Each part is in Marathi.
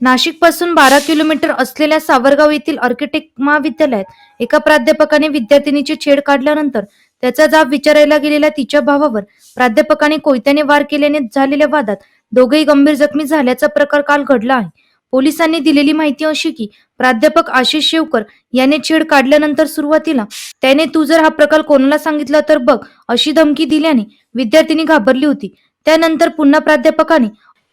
नाशिकपासून बारा किलोमीटर असलेल्या सावरगाव येथील आर्किटेक्ट महाविद्यालयात एका प्राध्यापकाने विद्यार्थिनीची छेड काढल्यानंतर त्याचा जाब विचारायला गेलेल्या तिच्या भावावर प्राध्यापकाने कोयत्याने वार केल्याने झालेल्या वादात दोघेही गंभीर जखमी झाल्याचा प्रकार काल घडला आहे. पोलिसांनी दिलेली माहिती अशी की प्राध्यापक आशिष शेवकर याने छेड काढल्यानंतर सुरुवातीला त्याने तू जर हा प्रकार कोणाला सांगितला तर बघ अशी धमकी दिल्याने विद्यार्थिनी घाबरली होती. त्यानंतर पुन्हा प्राध्यापकाने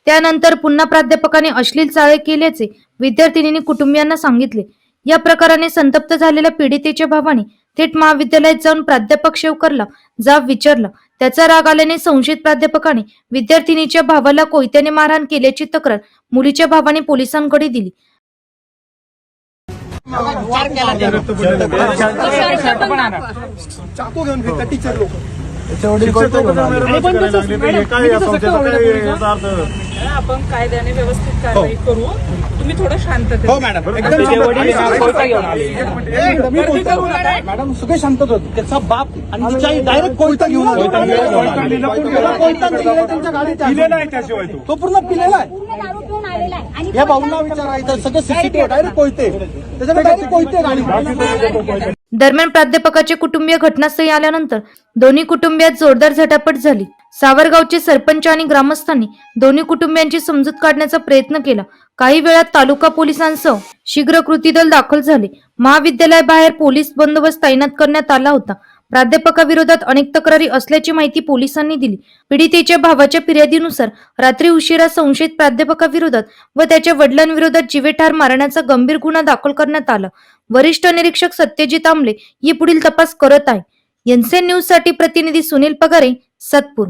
त्यानंतर पुन्हा प्राध्यापकाने अश्लील चाळे केल्याचे विद्यार्थिनीने कुटुंबियांना सांगितले. या प्रकाराने संतप्त झालेल्या पीडितेच्या भावाने थेट महाविद्यालयात जाऊन प्राध्यापक शेवकरला जाब विचारला. त्याचा राग आल्याने संशयित प्राध्यापकाने विद्यार्थिनीच्या भावाला कोयत्याने मारहाण केल्याची तक्रार मुलीच्या भावाने पोलिसांकडे दिली. चाकू घेऊन टीचर लोक. आपण कायद्याने व्यवस्थित कारवाई करू तुम्ही थोडं शांततेत हो मॅडम. मॅडम सगळे होते. त्याचा बाप आणि तिच्या आई डायरेक्ट कोयता घेऊन त्यांच्या गाडीत तो. पूर्ण पिलेला आहे. पूर्ण दारू पिऊन आलेला आहे. आणि या भाऊंना विचारायचं सगळं सीसीटीव्ही डायरेक्ट कोयते. त्याच्याकडे डायरेक्ट कोयते गाडी. दरम्यान प्राध्यापकाचे कुटुंबीय घटनास्थळी आल्यानंतर दोन्ही कुटुंबियात जोरदार झटापट झाली. सावरगावचे सरपंच आणि ग्रामस्थांनी दोन्ही कुटुंबियांची समजूत काढण्याचा प्रयत्न केला. काही वेळात तालुका पोलिसांसह शीघ्र कृती दल दाखल झाले. महाविद्यालयाबाहेर पोलीस बंदोबस्त तैनात करण्यात आला होता. प्राध्यापकाविरोधात अनेक तक्रारी असल्याची माहिती पोलिसांनी दिली. पीडितेच्या भावाच्या फिर्यादीनुसार रात्री उशिरा संशयित प्राध्यापकाविरोधात व त्याच्या वडिलांविरोधात जीवेठार मारण्याचा गंभीर गुन्हा दाखल करण्यात आला. वरिष्ठ निरीक्षक सत्यजित आमले ही पुढील तपास करत आहे. एनसेन न्यूजसाठी प्रतिनिधी सुनील पगारे सातपूर.